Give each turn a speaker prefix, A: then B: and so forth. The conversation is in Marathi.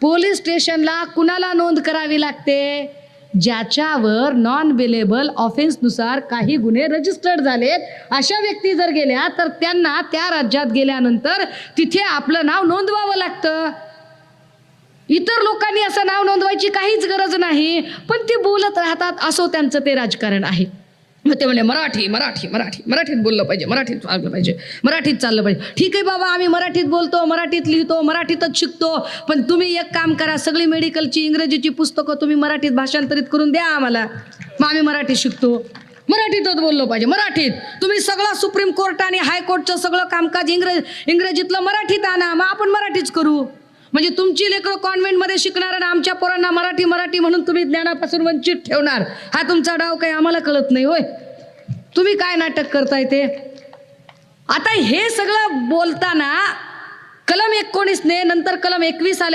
A: पोलीस स्टेशनला कुणाला नोंद करावी लागते? ज्याच्यावर नॉन बिलेबल ऑफेन्सनुसार काही गुन्हे रजिस्टर्ड झालेत अशा व्यक्ती जर गेल्या तर त्यांना त्या राज्यात गेल्यानंतर तिथे आपलं नाव नोंदवावं लागतं. इतर लोकांनी असं नाव नोंदवायची काहीच गरज नाही पण ते बोलत राहतात असो त्यांचं ते राजकारण आहे. मग ते म्हणले मराठी मराठी मराठी मराठीत बोललं पाहिजे मराठीत चाललं पाहिजे मराठीत चाललं पाहिजे. ठीक आहे बाबा आम्ही मराठीत बोलतो मराठीत लिहितो मराठीतच शिकतो पण तुम्ही एक काम करा सगळी मेडिकलची इंग्रजीची पुस्तकं तुम्ही मराठीत भाषांतरित करून द्या आम्हाला. मग आम्ही मराठीत शिकतो. मराठीतच बोललो पाहिजे मराठीत. तुम्ही सगळं सुप्रीम कोर्ट आणि हायकोर्टचं सगळं कामकाज इंग्रज इंग्रजीतलं मराठीत आणा मग आपण मराठीच करू. म्हणजे तुमची लेकरं कॉन्व्हेंटमध्ये शिकणार आणि आमच्या पोरांना मराठी मराठी म्हणून तुम्ही ज्ञानापासून वंचित ठेवणार. हा तुमचा डाव काही आम्हाला कळत नाही होय. तुम्ही काय नाटक करताय ते? आता हे सगळं बोलताना कलम एकोणीसने नंतर कलम एकवीस आले.